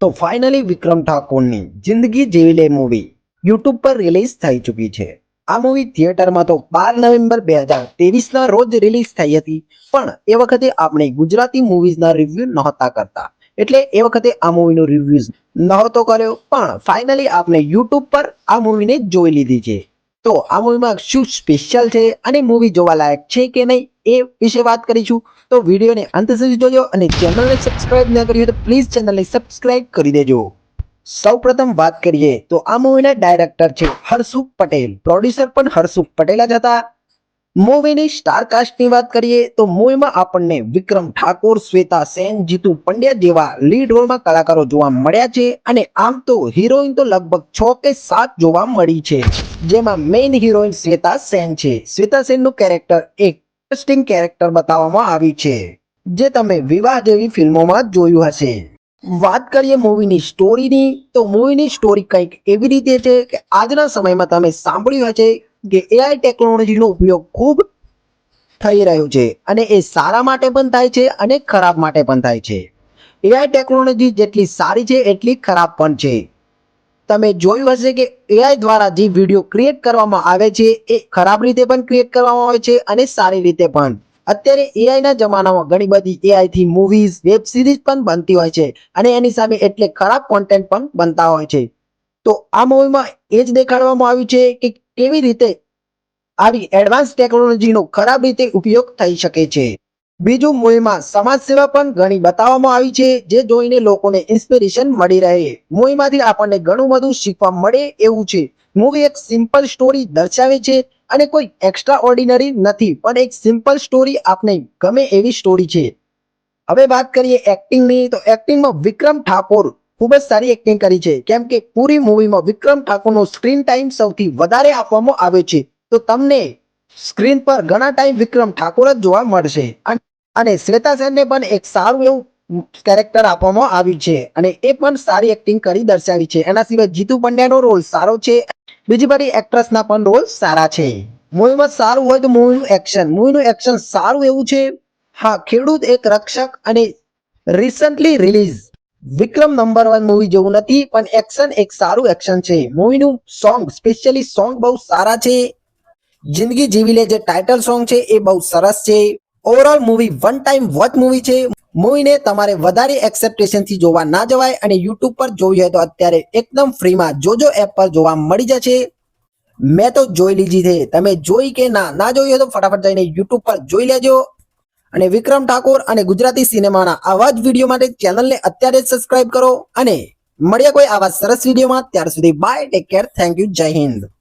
તો ફાઇનલી વિક્રમ ઠાકોરની જિંદગી જેવી લે મૂવી યુટ્યુબ પર રિલીઝ થઈ ચૂકી છે. આ મૂવી થિયેટરમાં તો બાર નવેમ્બર બે હજાર ના રોજ રિલીઝ થઈ હતી. પણ એ વખતે આપણે ગુજરાતી મૂવીઝના રિવ્યુ નહોતા કરતા. એટલે એ વખતે આ મૂવીનો રિવ્યુઝ નહોતો કર્યો. પણ ફાઇનલી આપણે યુટ્યુબ પર આ મૂવીને જોઈ લીધી છે. તો આ મૂવીમાં શું સ્પેશિયલ છે? અને મૂવી જોવા લાયક છે કે નહીં? એ વિશે વાત કરીશું. તો વિડીયોને અંત સુધી જોજો અને ચેનલને સબસ્ક્રાઇબ ન કરી હોય તો પ્લીઝ ચેનલને સબસ્ક્રાઇબ કરી દેજો. સૌપ્રથમ વાત કરીએ તો આ મૂવીના ડાયરેક્ટર છે હર્ષુખ પટેલ. પ્રોડ્યુસર પણ હર્ષુખ પટેલ જ હતા. મૂવીની સ્ટારકાસ્ટની વાત કરીએ તો મૂવીમાં આપણને વિક્રમ ઠાકોર, શ્વેતા સેન, જીતુ પંડ્યા જેવા લીડ રોલમાં કલાકારો જોવા મળ્યા છે અને આમ તો હિરોઈન તો લગભગ છ કે સાત જોવા મળી છે. જેમાં મેઇન હિરોઈન શ્વેતા સેન છે. શ્વેતા સેનનું કેરેક્ટર એક ઇન્ટરેસ્ટિંગ કેરેક્ટર બતાવવામાં આવ્યું છે, જે તમે વિવાહ જેવી ફિલ્મોમાં જોયું હશે. વાત કરીએ મૂવીની સ્ટોરીની, તો મૂવીની સ્ટોરી કંઈક એવી રીતે છે કે આજના સમયમાં તમે સાંભળ્યું હશે કે એઆઈ ટેકનોલોજીનો ઉપયોગ ખૂબ થઈ રહ્યો છે અને એ સારા માટે પણ થાય છે અને ખરાબ માટે પણ થાય છે. એઆઈ ટેકનોલોજી જેટલી સારી છે, એટલી ખરાબ પણ છે. તમે જોયું હશે કે એઆઈ દ્વારા જે વીડિયો ક્રિએટ કરવામાં આવે છે, એ ખરાબ રીતે પણ ક્રિએટ કરવામાં આવે છે અને સારી રીતે પણ. અત્યારે એઆઈના જમાનામાં ઘણી બધી એઆઈથી મૂવીઝ વેબ સિરીઝ પણ બનતી હોય છે અને એની સામે એટલે ખરાબ કોન્ટેન્ટ પણ બનતા હોય છે. તો આ મૂવીમાં એ જ દેખાડવામાં આવ્યું છે કે કેવી રીતે આવી એડવાન્સ ટેકનોલોજીનો ખરાબ રીતે ઉપયોગ થઈ શકે છે. બીજું મૂવીમાં સમાજ સેવા પણ ઘણી બતાવવામાં આવી છે, જે જોઈને લોકોને ઇન્સ્પિરેશન મળી રહે. મૂવીમાંથી આપણને ઘણું બધું શીખવા મળે એવું છે. મૂવી એક સિમ્પલ સ્ટોરી દર્શાવે છે અને કોઈ એક્સ્ટ્રા ઓર્ડિનરી નથી, પણ એક સિમ્પલ સ્ટોરી આપને ગમે એવી સ્ટોરી છે. હવે વાત કરીએ એક્ટિંગની તો એક્ટિંગમાં વિક્રમ ઠાકોર ખૂબ જ સારી એક્ટિંગ કરી છે. કેમ કે પૂરી મૂવીમાં વિક્રમ ઠાકોરનો સ્ક્રીન ટાઈમ સૌથી વધારે આપવામાં આવ્યો છે. તો તમને સ્ક્રીન પર ઘણા ટાઈમ વિક્રમ ઠાકોર જ જોવા મળશે. અન- શ્વેતા સેનને પણ એક સારું એવું કેરેક્ટર આપવામાં આવ્યું છે. અને એ પણ સારી એક્ટિંગ કરી દર્શાવી છે. એના સિવાય જીતુ પંડ્યાનો રોલ સારો છે. બીજી બધી એક્ટ્રેસના પણ રોલ સારા છે. મૂવીમાં સારું હોય તો મૂવીનું એક્શન મૂવીનું એક્શન સારું એવું છે. હા, ખેડૂત એક રક્ષક અને recently release Vikram number one movie જેવું નથી, પણ એક્શન એક સારું એક્શન છે. મૂવીનું સોંગ સ્પેશિયલી સોંગ બહુ સારા છે. જિંદગી જીવી લે જે ટાઇટલ સોંગ છે, એ બહુ સરસ છે. Overall movie one time watch movie છે. મૂવીને તમારે વધારે એક્સેપ્ટેશનથી જોવા ના જવાય અને યુટ્યુબ પર જોવી હોય તો અત્યારે એકદમ ફ્રીમાં જોજો એપ પર જોવા મળી જશે. મેં તો જોઈ લીધી છે. તમે જોઈ કે ના ના જોઈ હોય તો ફટાફટ જઈને યુટ્યુબ પર જોઈ લેજો. અને વિક્રમ ઠાકોર અને ગુજરાતી સિનેમાના આવા જ વીડિયો માટે ચેનલને અત્યારે જ સબસ્ક્રાઇબ કરો. અને મળ્યા કોઈ આવા સરસ વિડીયોમાં ત્યાર સુધી bye take care thank you Jai Hind.